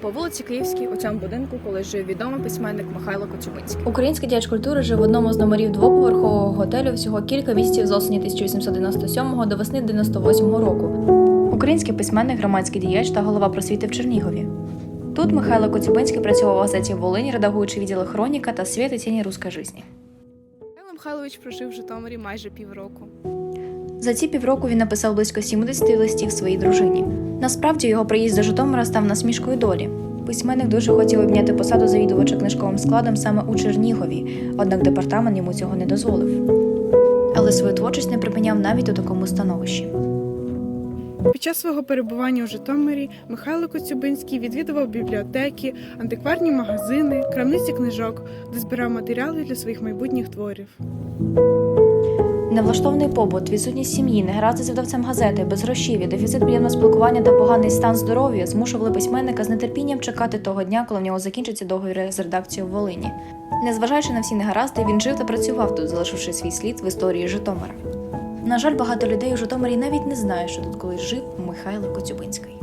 По вулиці Київській у цьому будинку колись жив відомий письменник Михайло Коцюбинський. Український діяч культури жив в одному з номерів двоповерхового готелю всього кілька місяців з осені 1897 до весни 98 року. Український письменник, громадський діяч та голова просвіти в Чернігові. Тут Михайло Коцюбинський працював у газеті Волинь, редагуючи відділи хроніка та світ і тіні руської житті. Михайло Михайлович прожив в Житомирі майже півроку. За ці півроку він написав близько 70 листів своїй дружині. Насправді його приїзд до Житомира став насмішкою долі. Письменник дуже хотів обняти посаду завідувача книжковим складом саме у Чернігові, однак департамент йому цього не дозволив. Але свою творчість не припиняв навіть у такому становищі. Під час свого перебування у Житомирі Михайло Коцюбинський відвідував бібліотеки, антикварні магазини, крамниці книжок, де збирав матеріали для своїх майбутніх творів. Невлаштований побут, відсутність сім'ї, негаразди з видавцем газети, безгрошів'я, дефіцит приємного спілкування та поганий стан здоров'я змушували письменника з нетерпінням чекати того дня, коли в нього закінчиться договір з редакцією в Волині. Незважаючи на всі негаразди, він жив та працював тут, залишивши свій слід в історії Житомира. На жаль, багато людей у Житомирі навіть не знають, що тут колись жив Михайло Коцюбинський.